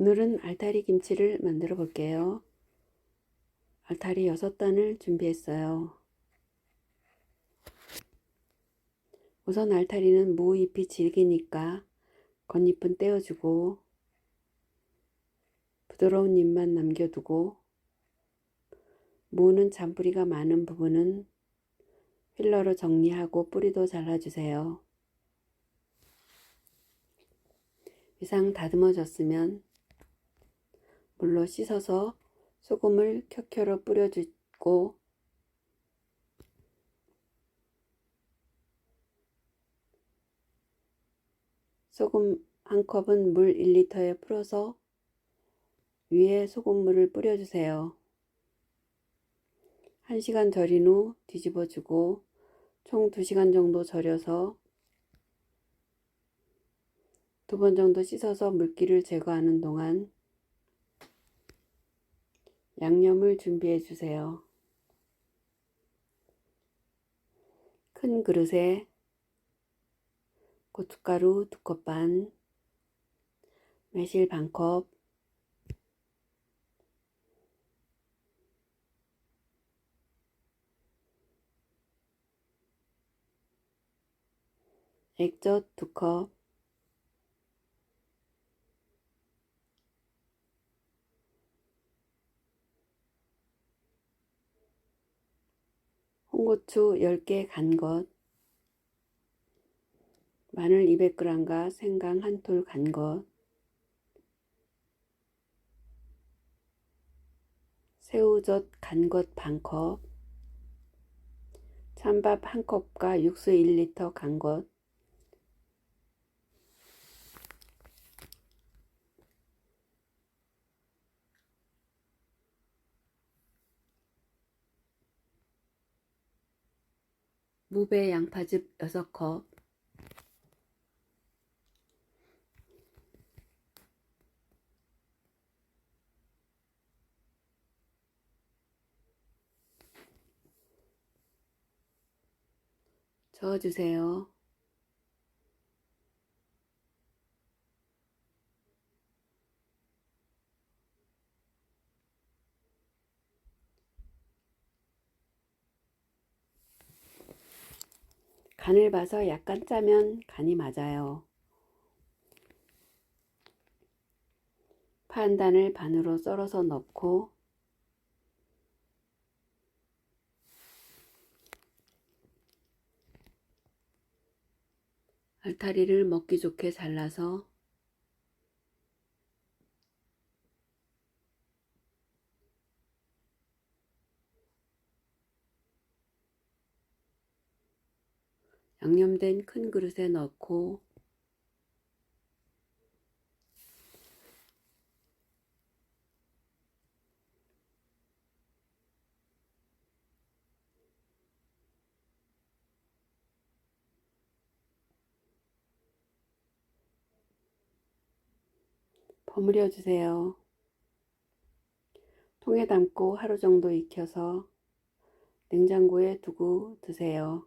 오늘은 알타리 김치를 만들어 볼게요. 알타리 6단을 준비했어요. 우선 알타리는 무 잎이 질기니까 겉잎은 떼어주고 부드러운 잎만 남겨두고 무는 잔뿌리가 많은 부분은 필러로 정리하고 뿌리도 잘라주세요. 이상 다듬어졌으면 물로 씻어서 소금을 켜켜로 뿌려주고 소금 한 컵은 물 1리터에 풀어서 위에 소금물을 뿌려주세요. 1시간 절인 후 뒤집어주고 총 2시간 정도 절여서 두 번 정도 씻어서 물기를 제거하는 동안 양념을 준비해 주세요. 큰 그릇에 고춧가루 두컵 반, 매실 반 컵, 액젓 두 컵, 홍고추 10개 간 것, 마늘 200g과 생강 한 톨 간 것, 새우젓 간 것 반 컵, 찬밥 한 컵과 육수 1리터 간 것, 무배 양파즙 6컵, 저어주세요. 간을 봐서 약간 짜면 간이 맞아요. 파한 단을 반으로 썰어서 넣고 알타리를 먹기 좋게 잘라서 양념된 큰 그릇에 넣고 버무려 주세요. 통에 담고 하루 정도 익혀서 냉장고에 두고 드세요.